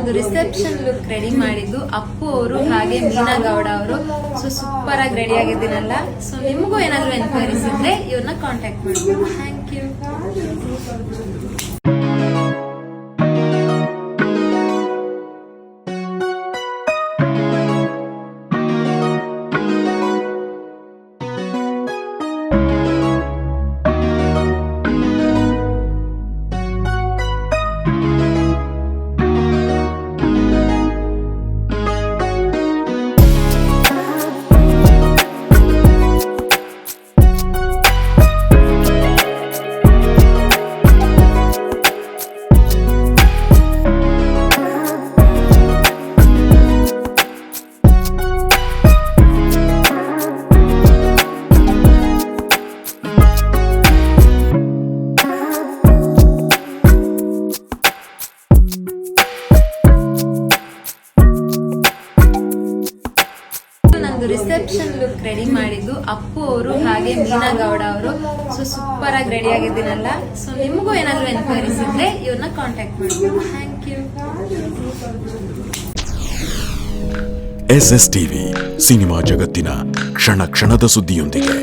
ನಂದು reception look ready ಮಾಡಿದ್ದು. ಅಪ್ಪು ಅವರು ಹಾಗೆ ಮೀನಾ ಗೌಡ ಅವರು. ಸೊ ಸೂಪರ್ ಆಗಿ ರೆಡಿ ಆಗಿದ್ದೀನಲ್ಲ. ಸೊ ನಿಮಗೂ ಏನಾದ್ರು ಎನ್ಕ್ವೈರೀಸ್ ಇದ್ರೆ ಇವ್ರನ್ನ ಕಾಂಟ್ಯಾಕ್ಟ್ ಮಾಡ್ಬೋದು. ಥ್ಯಾಂಕ್ ಯು ನಂದು ರಿಸೆಪ್ಷನ್ ಲುಕ್ ರೆಡಿ ಮಾಡಿದ್ದು. ಅಪ್ಪು ಅವರು ಹಾಗೆ ಮೀನಾ ಗೌಡ ಅವರು. ಸೊ ಸೂಪರ್ ಆಗಿ ರೆಡಿ ಆಗಿದ್ದೀನಲ್ಲ ಸೊ ನಿಮಗೂ ಏನಾದ್ರು ಎನ್ಕ್ವೈರೀಸ್ ಇದ್ರೆ ಇವ್ರನ್ನ ಕಾಂಟ್ಯಾಕ್ಟ್ ಮಾಡಿ. Thank you S S TV cinema ಜಗತ್ತಿನ ಕ್ಷಣ ಕ್ಷಣದ ಸುದ್ದಿಯೊಂದಿಗೆ.